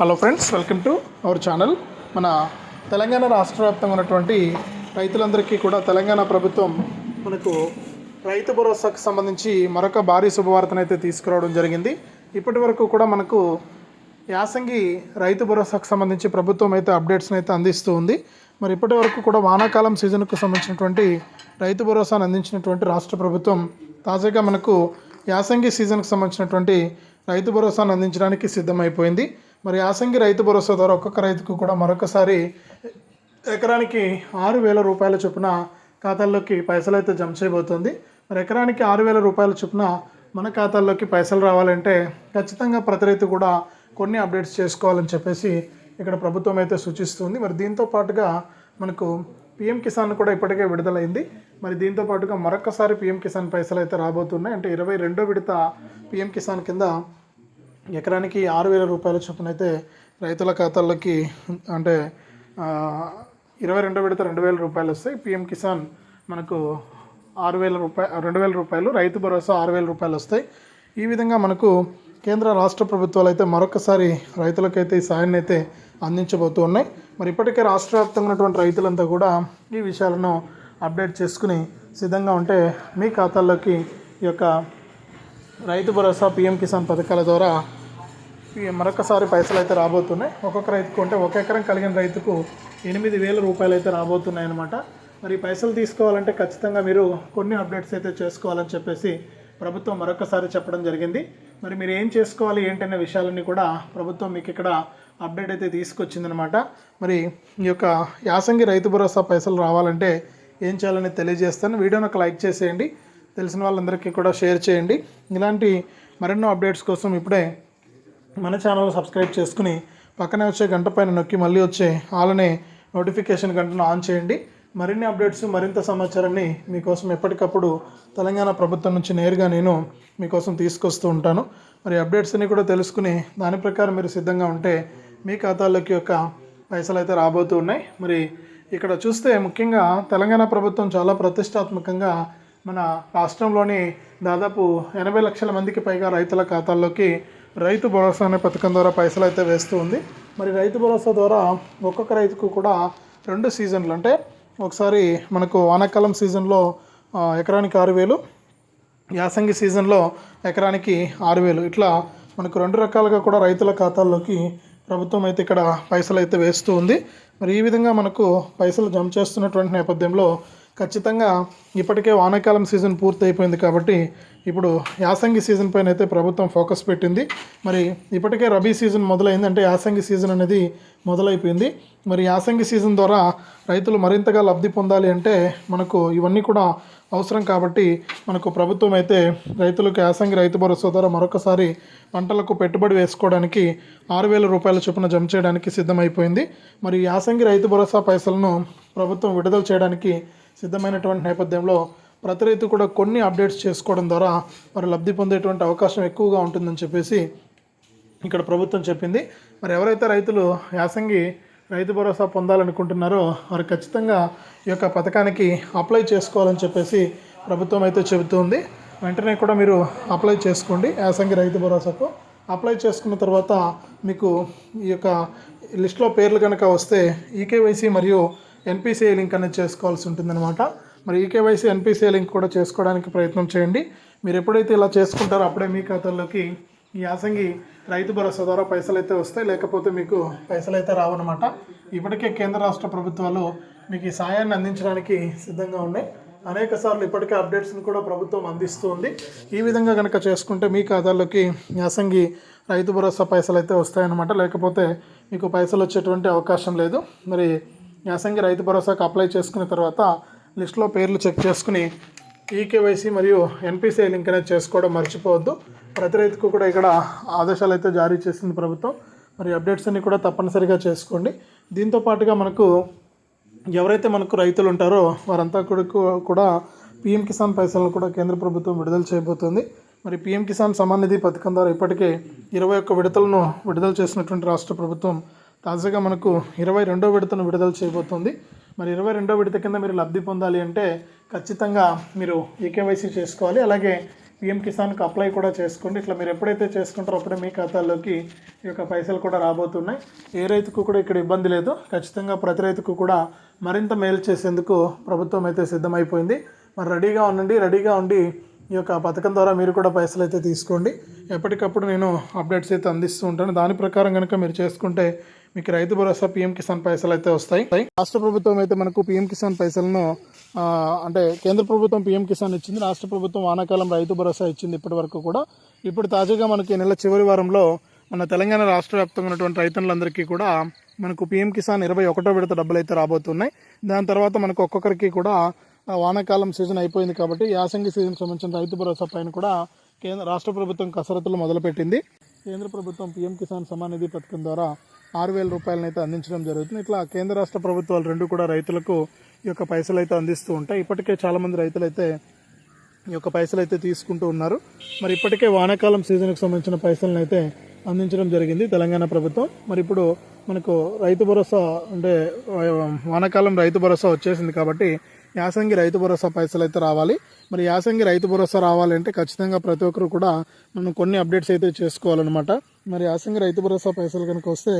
Hello friends welcome to our channel మన తెలంగాణ రాష్ట్ర వ్యాప్తంగా ఉన్నటువంటి రైతులందరికీ కూడా తెలంగాణ ప్రభుత్వం మనకు రైతు భరోసాకు సంబంధించి మరొక భారీ శుభవార్తను అయితే తీసుకురావడం జరిగింది. ఇప్పటి వరకు కూడా మనకు యాసంగి రైతు భరోసాకు సంబంధించి ప్రభుత్వం అయితే అప్డేట్స్ని అయితే అందిస్తూ ఉంది. మరి ఇప్పటి వరకు కూడా వానాకాలం సీజన్కు సంబంధించినటువంటి రైతు భరోసాను అందించినటువంటి రాష్ట్ర ప్రభుత్వం తాజాగా మనకు యాసంగి సీజన్కు సంబంధించినటువంటి రైతు భరోసాను అందించడానికి సిద్ధమైపోయింది. మరి యాసంగి రైతు భరోసా ద్వారా ఒక్కొక్క రైతుకు కూడా మరొకసారి ఎకరానికి ఆరు వేల రూపాయల చొప్పున ఖాతాల్లోకి పైసలు అయితే జమ చేయబోతుంది. మరి ఎకరానికి ఆరు వేల రూపాయల చొప్పున మన ఖాతాల్లోకి పైసలు రావాలంటే ఖచ్చితంగా ప్రతి రైతు కూడా కొన్ని అప్డేట్స్ చేసుకోవాలని చెప్పేసి ఇక్కడ ప్రభుత్వం అయితే సూచిస్తుంది. మరి దీంతో పాటుగా మనకు పిఎం కిసాన్ కూడా ఇప్పటికే విడుదలైంది. మరి దీంతో పాటుగా మరొకసారి పిఎం కిసాన్ పైసలు అయితే రాబోతున్నాయి. అంటే ఇరవై రెండో విడత పిఎం కిసాన్ కింద ఎకరానికి ఆరు వేల రూపాయల చొప్పున అయితే రైతుల ఖాతాల్లోకి అంటే ఇరవై రెండో విడత రెండు వేల రూపాయలు వస్తాయి. పిఎం కిసాన్ మనకు ఆరు వేల రూపాయలు రెండు వేల రూపాయలు రైతు భరోసా ఆరు వేల రూపాయలు వస్తాయి. ఈ విధంగా మనకు కేంద్ర రాష్ట్ర ప్రభుత్వాలు అయితే మరొకసారి రైతులకైతే ఈ సాయాన్ని అయితే అందించబోతూ ఉన్నాయి. మరి ఇప్పటికే రాష్ట్ర వ్యాప్తంగా ఉన్నటువంటి రైతులంతా కూడా ఈ విషయాలను అప్డేట్ చేసుకుని సిద్ధంగా ఉంటే మీ ఖాతాల్లోకి ఈ యొక్క రైతు భరోసా పిఎం కిసాన్ పథకాల ద్వారా మరొకసారి పైసలు అయితే రాబోతున్నాయి. ఒక్కొక్క రైతుకు అంటే ఒక ఎకరం కలిగిన రైతుకు ఎనిమిది వేల రూపాయలు అయితే రాబోతున్నాయి అనమాట మరి పైసలు తీసుకోవాలంటే ఖచ్చితంగా మీరు కొన్ని అప్డేట్స్ అయితే చేసుకోవాలని చెప్పేసి ప్రభుత్వం మరొకసారి చెప్పడం జరిగింది. మరి మీరు ఏం చేసుకోవాలి ఏంటనే విషయాలన్నీ కూడా ప్రభుత్వం మీకు ఇక్కడ అప్డేట్ అయితే తీసుకొచ్చిందనమాట మరి ఈ యొక్క యాసంగి రైతు భరోసా పైసలు రావాలంటే ఏం చేయాలని తెలియజేస్తాను. వీడియోని ఒక లైక్ చేసేయండి. తెలిసిన వాళ్ళందరికీ కూడా షేర్ చేయండి. ఇలాంటి మరెన్నో అప్డేట్స్ కోసం ఇప్పుడే మన ఛానల్ సబ్స్క్రైబ్ చేసుకుని పక్కనే వచ్చే గంట పైన నొక్కి మళ్ళీ వచ్చే ఆలనే నోటిఫికేషన్ గంటను ఆన్ చేయండి. మరిన్ని అప్డేట్స్ మరింత సమాచారాన్ని మీకోసం ఎప్పటికప్పుడు తెలంగాణ ప్రభుత్వం నుంచి నేరుగా నేను మీకోసం తీసుకొస్తూ ఉంటాను. మరి అప్డేట్స్ అన్ని కూడా తెలుసుకుని దాని ప్రకారం మీరు సిద్ధంగా ఉంటే మీ ఖాతాల్లోకి యొక్క పైసలు అయితే రాబోతూ ఉన్నాయి. మరి ఇక్కడ చూస్తే ముఖ్యంగా తెలంగాణ ప్రభుత్వం చాలా ప్రతిష్టాత్మకంగా మన రాష్ట్రంలోని దాదాపు ఎనభై లక్షల మందికి పైగా రైతుల ఖాతాల్లోకి రైతు భరోసా అనే పథకం ద్వారా పైసలు అయితే వేస్తూ ఉంది. మరి రైతు భరోసా ద్వారా ఒక్కొక్క రైతుకు కూడా రెండు సీజన్లు. అంటే ఒకసారి మనకు వానాకాలం సీజన్లో ఎకరానికి ఆరు వేలు యాసంగి సీజన్లో ఎకరానికి ఆరు వేలు. ఇట్లా మనకు రెండు రకాలుగా కూడా రైతుల ఖాతాల్లోకి ప్రభుత్వం అయితే ఇక్కడ పైసలు అయితే వేస్తూ ఉంది. మరి ఈ విధంగా మనకు పైసలు జమ చేస్తున్నటువంటి నేపథ్యంలో ఖచ్చితంగా ఇప్పటికే వానాకాలం సీజన్ పూర్తి అయిపోయింది కాబట్టి ఇప్పుడు యాసంగి సీజన్ పైన అయితే ప్రభుత్వం ఫోకస్ పెట్టింది. మరి ఇప్పటికే రబీ సీజన్ మొదలైంది అంటే యాసంగి సీజన్ అనేది మొదలైపోయింది. మరి యాసంగి సీజన్ ద్వారా రైతులు మరింతగా లబ్ధి పొందాలి అంటే మనకు ఇవన్నీ కూడా అవసరం కాబట్టి మనకు ప్రభుత్వం అయితే రైతులకు యాసంగి రైతు భరోసా ద్వారా మరొకసారి పంటలకు పెట్టుబడి వేసుకోవడానికి ఆరు వేల రూపాయల చొప్పున జమ చేయడానికి సిద్ధమైపోయింది. మరి యాసంగి రైతు భరోసా పైసలను ప్రభుత్వం విడుదల చేయడానికి సిద్ధమైనటువంటి నేపథ్యంలో ప్రతి రైతు కూడా కొన్ని అప్డేట్స్ చేసుకోవడం ద్వారా మరి లబ్ధి పొందేటువంటి అవకాశం ఎక్కువగా ఉంటుందని చెప్పేసి ఇక్కడ ప్రభుత్వం చెప్పింది. మరి ఎవరైతే రైతులు యాసంగి రైతు భరోసా పొందాలనుకుంటున్నారో వారు ఖచ్చితంగా ఈ యొక్క పథకానికి అప్లై చేసుకోవాలని చెప్పేసి ప్రభుత్వం అయితే చెబుతుంది. వెంటనే కూడా మీరు అప్లై చేసుకోండి యాసంగి రైతు భరోసాకు. అప్లై చేసుకున్న తర్వాత మీకు ఈ యొక్క లిస్ట్లో పేర్లు కనుక వస్తే ఈకేవైసీ మరియు ఎన్పిసిఐ లింక్ అనేది చేసుకోవాల్సి ఉంటుందన్నమాట. మరి ఈకేవైసీ ఎన్పిసిఐ లింక్ కూడా చేసుకోవడానికి ప్రయత్నం చేయండి. మీరు ఎప్పుడైతే ఇలా చేసుకుంటారో అప్పుడే మీ ఖాతాల్లోకి ఈ యాసంగి రైతు భరోసా ద్వారా పైసలు అయితే వస్తాయి లేకపోతే మీకు పైసలు అయితే రావన్నమాట. ఇప్పటికే కేంద్ర రాష్ట్ర ప్రభుత్వాలు మీకు ఈ సాయాన్ని అందించడానికి సిద్ధంగా ఉన్నాయి. అనేక సార్లు ఇప్పటికే అప్డేట్స్ని కూడా ప్రభుత్వం అందిస్తుంది ఈ విధంగా కనుక చేసుకుంటే మీ ఖాతాల్లోకి యాసంగి రైతు భరోసా పైసలు అయితే వస్తాయన్నమాట. లేకపోతే మీకు పైసలు వచ్చేటువంటి అవకాశం లేదు. మరి యాసంగి రైతు భరోసాకు అప్లై చేసుకున్న తర్వాత లిస్ట్లో పేర్లు చెక్ చేసుకుని ఈకేవైసీ మరియు ఎన్పిసిఐ లింక్ అనేది చేసుకోవడం మర్చిపోవద్దు. ప్రతి రైతుకు కూడా ఇక్కడ ఆదేశాలు అయితే జారీ చేసింది ప్రభుత్వం. మరి అప్డేట్స్ అన్ని కూడా తప్పనిసరిగా చేసుకోండి. దీంతో పాటుగా మనకు ఎవరైతే మనకు రైతులు ఉంటారో వారంతా కూడా కూడా పిఎం కిసాన్ పైసలను కూడా కేంద్ర ప్రభుత్వం విడుదల చేయబోతుంది. మరి పిఎం కిసాన్ సమాన్ నిధి పథకం ద్వారా ఇప్పటికే ఇరవై ఒక్క విడతలను విడుదల చేసినటువంటి రాష్ట్ర ప్రభుత్వం తాజాగా మనకు ఇరవై రెండో విడతను విడుదల చేయబోతుంది. మరి ఇరవై రెండో విడత కింద మీరు లబ్ధి పొందాలి అంటే ఖచ్చితంగా మీరు ఈకేవైసీ చేసుకోవాలి. అలాగే పిఎం కిసాన్కి అప్లై కూడా చేసుకోండి. ఇట్లా మీరు ఎప్పుడైతే చేసుకుంటారో అప్పుడే మీ ఖాతాల్లోకి ఈ యొక్క పైసలు కూడా రాబోతున్నాయి. ఏ రైతుకు కూడా ఇక్కడ ఇబ్బంది లేదు. ఖచ్చితంగా ప్రతి రైతుకు కూడా మరింత మేలు చేసేందుకు ప్రభుత్వం అయితే సిద్ధమైపోయింది. మరి రెడీగా ఉండండి రెడీగా ఉండి ఈ యొక్క పథకం ద్వారా మీరు కూడా పైసలు అయితే తీసుకోండి. ఎప్పటికప్పుడు నేను అప్డేట్స్ అయితే అందిస్తూ ఉంటాను. దాని ప్రకారం కనుక మీరు చేసుకుంటే మీకు రైతు భరోసా పీఎం కిసాన్ పైసలు అయితే వస్తాయి. రాష్ట్ర ప్రభుత్వం అయితే మనకు పీఎం కిసాన్ పైసలను అంటే కేంద్ర ప్రభుత్వం పీఎం కిసాన్ ఇచ్చింది రాష్ట్ర ప్రభుత్వం వానాకాలం రైతు భరోసా ఇచ్చింది ఇప్పటి వరకు కూడా. ఇప్పుడు తాజాగా మనకి నెల చివరి వారంలో మన తెలంగాణ రాష్ట్ర వ్యాప్తంగా ఉన్నటువంటి రైతులందరికీ కూడా మనకు పీఎం కిసాన్ ఇరవై ఒకటో విడత డబ్బులు అయితే రాబోతున్నాయి. దాని తర్వాత మనకు ఒక్కొక్కరికి కూడా వానాకాలం సీజన్ అయిపోయింది కాబట్టి యాసంగి సీజన్ సంబంధించిన రైతు భరోసా పైన కూడా కేంద్ర రాష్ట్ర ప్రభుత్వం కసరత్తులు మొదలుపెట్టింది. కేంద్ర ప్రభుత్వం పీఎం కిసాన్ సమాన్ నిధి పథకం ద్వారా ఆరు వేల రూపాయలను అయితే అందించడం జరుగుతుంది. ఇట్లా కేంద్ర రాష్ట్ర ప్రభుత్వాలు రెండు కూడా రైతులకు ఈ యొక్క పైసలు అయితే అందిస్తూ ఉంటాయి. ఇప్పటికే చాలామంది రైతులు అయితే ఈ యొక్క పైసలు అయితే తీసుకుంటూ ఉన్నారు. మరి ఇప్పటికే వానాకాలం సీజన్కి సంబంధించిన పైసలను అయితే అందించడం జరిగింది తెలంగాణ ప్రభుత్వం. మరి ఇప్పుడు మనకు రైతు భరోసా అంటే వానాకాలం రైతు భరోసా వచ్చేసింది కాబట్టి యాసంగి రైతు భరోసా పైసలు అయితే రావాలి. మరి యాసంగి రైతు భరోసా రావాలంటే ఖచ్చితంగా ప్రతి ఒక్కరు కూడా మనం కొన్ని అప్డేట్స్ అయితే చేసుకోవాలన్నమాట. మరి యాసంగి రైతు భరోసా పైసలు కనుక వస్తే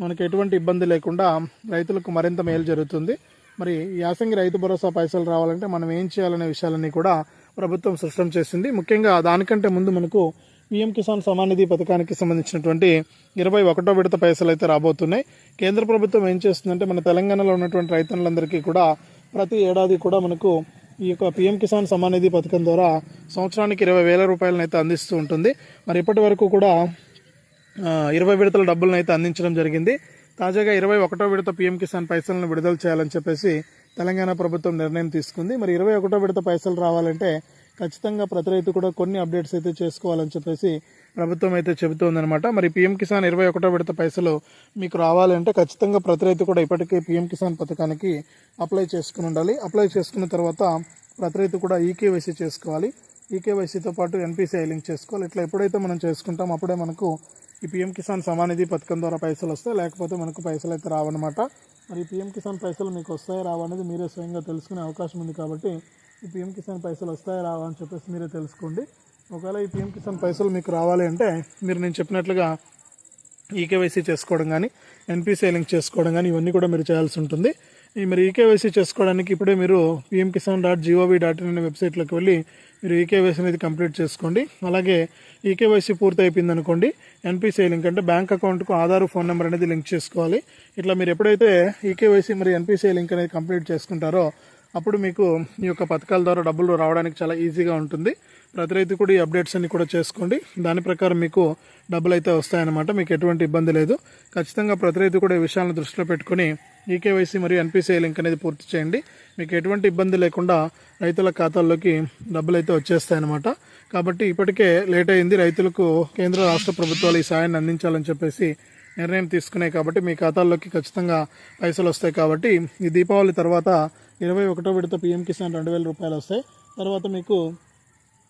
మనకు ఎటువంటి ఇబ్బంది లేకుండా రైతులకు మరింత మేలు జరుగుతుంది. మరి యాసంగి రైతు భరోసా పైసలు రావాలంటే మనం ఏం చేయాలనే విషయాలన్నీ కూడా ప్రభుత్వం స్పష్టం చేసింది. ముఖ్యంగా దానికంటే ముందు మనకు పీఎం కిసాన్ సమాన్ నిధి పథకానికి సంబంధించినటువంటి ఇరవై ఒకటో విడత పైసలు అయితే రాబోతున్నాయి. కేంద్ర ప్రభుత్వం ఏం చేస్తుందంటే మన తెలంగాణలో ఉన్నటువంటి రైతులందరికీ కూడా ప్రతి ఏడాది కూడా మనకు ఈ యొక్క పీఎం కిసాన్ సమాన్ నిధి పథకం ద్వారా సంవత్సరానికి ఇరవై వేల రూపాయలను అయితే అందిస్తూ ఉంటుంది. మరి ఇప్పటి వరకు కూడా ఇరవై విడతల డబ్బులను అయితే అందించడం జరిగింది. తాజాగా ఇరవై ఒకటో విడత పీఎం కిసాన్ పైసలను విడుదల చేయాలని చెప్పేసి తెలంగాణ ప్రభుత్వం నిర్ణయం తీసుకుంది. మరి ఇరవై ఒకటో విడత పైసలు రావాలంటే ఖచ్చితంగా ప్రతి రైతు కూడా కొన్ని అప్డేట్స్ అయితే చేసుకోవాలని చెప్పేసి ప్రభుత్వం అయితే చెబుతోందనమాట మరి పీఎం కిసాన్ ఇరవై ఒకటో విడత పైసలు మీకు రావాలంటే ఖచ్చితంగా ప్రతి రైతు కూడా ఇప్పటికే పీఎం కిసాన్ పథకానికి అప్లై చేసుకుని ఉండాలి. అప్లై చేసుకున్న తర్వాత ప్రతి రైతు కూడా ఈకేవైసీ చేసుకోవాలి. ఈకేవైసీతో పాటు ఎన్పిసిఐ లింక్ చేసుకోవాలి. ఇట్లా ఎప్పుడైతే మనం చేసుకుంటాం అప్పుడే మనకు ఈ పీఎం కిసాన్ సమానిధి పథకం ద్వారా పైసలు వస్తాయి. లేకపోతే మనకు పైసలు అయితే రావన్నమాట. మరి పీఎం కిసాన్ పైసలు మీకు వస్తాయా రావనేది మీరే స్వయంగా తెలుసుకునే అవకాశం ఉంది కాబట్టి ఈ పీఎం కిసాన్ పైసలు వస్తాయా రావా అని చెప్పేసి మీరే తెలుసుకోండి. ఒకవేళ ఈ పిఎం కిసాన్ పైసలు మీకు రావాలి అంటే మీరు నేను చెప్పినట్లుగా ఈకేవైసీ చేసుకోవడం కానీ ఎన్పిసిఐ లింక్ చేసుకోవడం కానీ ఇవన్నీ కూడా మీరు చేయాల్సి ఉంటుంది. ఈ మరి ఈకేవైసీ చేసుకోవడానికి ఇప్పుడే మీరు PM Kisan dot G O V dot in అనే వెబ్సైట్లోకి వెళ్ళి మీరు ఈకేవైసీ అనేది కంప్లీట్ చేసుకోండి. అలాగే ఈకేవైసీ పూర్తి అయిపోయింది అనుకోండి ఎన్పిసిఐ లింక్ అంటే బ్యాంక్ అకౌంట్కు ఆధార్ ఫోన్ నెంబర్ అనేది లింక్ చేసుకోవాలి. ఇట్లా మీరు ఎప్పుడైతే ఈకేవైసీ మరి ఎన్పిసిఐ లింక్ అనేది కంప్లీట్ చేసుకుంటారో అప్పుడు మీకు ఈ యొక్క పథకాల ద్వారా డబ్బులు రావడానికి చాలా ఈజీగా ఉంటుంది. ప్రతి రైతు కూడా ఈ అప్డేట్స్ అన్ని కూడా చేసుకోండి. దాని ప్రకారం మీకు డబ్బులు అయితే వస్తాయన్నమాట. మీకు ఎటువంటి ఇబ్బంది లేదు. ఖచ్చితంగా ప్రతి రైతు కూడా ఈ విషయాలను దృష్టిలో పెట్టుకొని ఈకేవైసీ మరియు ఎన్పిసిఐ లింక్ అనేది పూర్తి చేయండి. మీకు ఎటువంటి ఇబ్బంది లేకుండా రైతుల ఖాతాల్లోకి డబ్బులు అయితే వచ్చేస్తాయన్నమాట. కాబట్టి ఇప్పటికే లేట్ అయింది. రైతులకు కేంద్ర రాష్ట్ర ప్రభుత్వాలు ఈ సాయాన్ని అందించాలని చెప్పేసి నిర్ణయం తీసుకున్నాయి కాబట్టి మీ ఖాతాల్లోకి ఖచ్చితంగా పైసలు వస్తాయి కాబట్టి ఈ దీపావళి తర్వాత ఇరవై ఒకటో విడత పిఎం కిసాన్ రెండు వేల రూపాయలు వస్తాయి. తర్వాత మీకు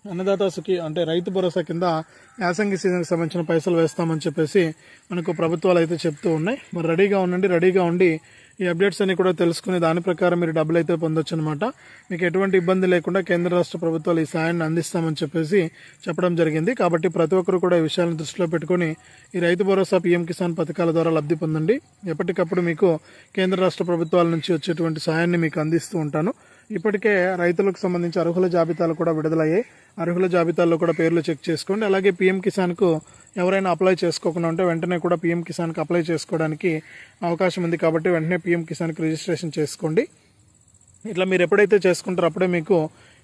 అన్నదాత సుఖి అంటే రైతు భరోసా కింద యాసంగి సీజన్కి సంబంధించిన పైసలు వేస్తామని చెప్పేసి మనకు ప్రభుత్వాలు అయితే చెప్తూ ఉన్నాయి. మరి రెడీగా ఉండండి రెడీగా ఉండి ఈ అప్డేట్స్ అన్ని కూడా తెలుసుకుని దాని ప్రకారం మీరు డబ్బులు అయితే పొందొచ్చు అనమాట మీకు ఎటువంటి ఇబ్బంది లేకుండా కేంద్ర రాష్ట్ర ప్రభుత్వాలు ఈ సాయాన్ని అందిస్తామని చెప్పేసి చెప్పడం జరిగింది. కాబట్టి ప్రతి ఒక్కరు కూడా ఈ విషయాలను దృష్టిలో పెట్టుకొని ఈ రైతు భరోసా పీఎం కిసాన్ పథకాల ద్వారా లబ్ధి పొందండి. ఎప్పటికప్పుడు మీకు కేంద్ర రాష్ట్ర ప్రభుత్వాల నుంచి వచ్చేటువంటి సాయాన్ని మీకు అందిస్తూ ఉంటాను. ఇప్పటికే రైతులకు సంబంధించి అర్హుల జాబితాలు కూడా విడుదలయ్యాయి. అర్హుల జాబితాల్లో కూడా పేర్లు చెక్ చేసుకోండి. అలాగే పీఎం కిసాన్కు ఎవరైనా అప్లై చేసుకోకుండా ఉంటే వెంటనే కూడా పీఎం కిసాన్కి అప్లై చేసుకోవడానికి అవకాశం ఉంది కాబట్టి వెంటనే పీఎం కిసాన్కి రిజిస్ట్రేషన్ చేసుకోండి. ఇట్లా మీరు ఎప్పుడైతే చేసుకుంటారో అప్పుడే మీకు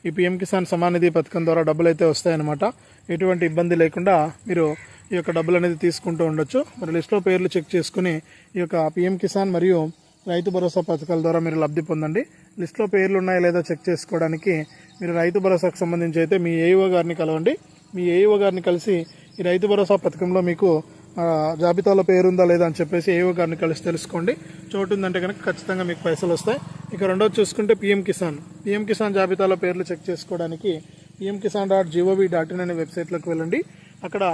ఈ పిఎం కిసాన్ సమానిధి పథకం ద్వారా డబ్బులు అయితే వస్తాయన్నమాట. ఎటువంటి ఇబ్బంది లేకుండా మీరు ఈ యొక్క డబ్బులు అనేది తీసుకుంటూ ఉండొచ్చు. మరి లిస్ట్లో పేర్లు చెక్ చేసుకుని ఈ యొక్క పిఎం కిసాన్ మరియు రైతు భరోసా పథకాల ద్వారా మీరు లబ్ధి పొందండి. లిస్ట్లో పేర్లు ఉన్నాయా లేదా చెక్ చేసుకోవడానికి మీరు రైతు భరోసాకు సంబంధించి అయితే మీ ఏఈఓ గారిని కలవండి. మీ ఏఈఓ గారిని కలిసి ఈ రైతు భరోసా పథకంలో మీకు జాబితాలో పేరుందా లేదా అని చెప్పేసి ఏఓ గారిని కలిసి తెలుసుకోండి. చోటు ఉందంటే కనుక ఖచ్చితంగా మీకు పైసలు వస్తాయి. ఇక రెండోది చూసుకుంటే పిఎం కిసాన్ పిఎం కిసాన్ జాబితాలో పేర్లు చెక్ చేసుకోవడానికి PM Kisan dot G O V dot in అనే వెబ్సైట్లోకి వెళ్ళండి. అక్కడ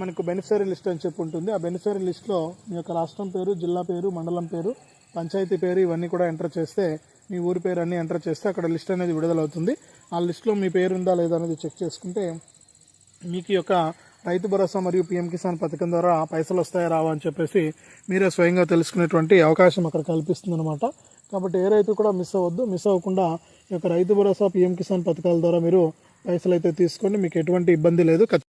మనకు బెనిఫిషరీ లిస్ట్ అని చెప్పి ఉంటుంది. ఆ బెనిఫిషరీ లిస్ట్లో మీ యొక్క రాష్ట్రం పేరు జిల్లా పేరు మండలం పేరు పంచాయతీ పేరు ఇవన్నీ కూడా ఎంటర్ చేస్తే మీ ఊరి పేరు అన్నీ ఎంటర్ చేస్తే అక్కడ లిస్ట్ అనేది విడుదలవుతుంది. ఆ లిస్ట్లో మీ పేరు ఉందా లేదా అనేది చెక్ చేసుకుంటే మీకు యొక్క రైతు భరోసా మరియు పిఎం కిసాన్ పథకం ద్వారా పైసలు వస్తాయా రావా అని చెప్పేసి మీరే స్వయంగా తెలుసుకునేటువంటి అవకాశం అక్కడ కల్పిస్తుంది అనమాట కాబట్టి ఏ రైతు కూడా మిస్ అవ్వద్దు. మిస్ అవ్వకుండా ఈ యొక్క రైతు భరోసా పిఎం కిసాన్ పథకాల ద్వారా మీరు పైసలు అయితే తీసుకోండి. మీకు ఎటువంటి ఇబ్బంది లేదు.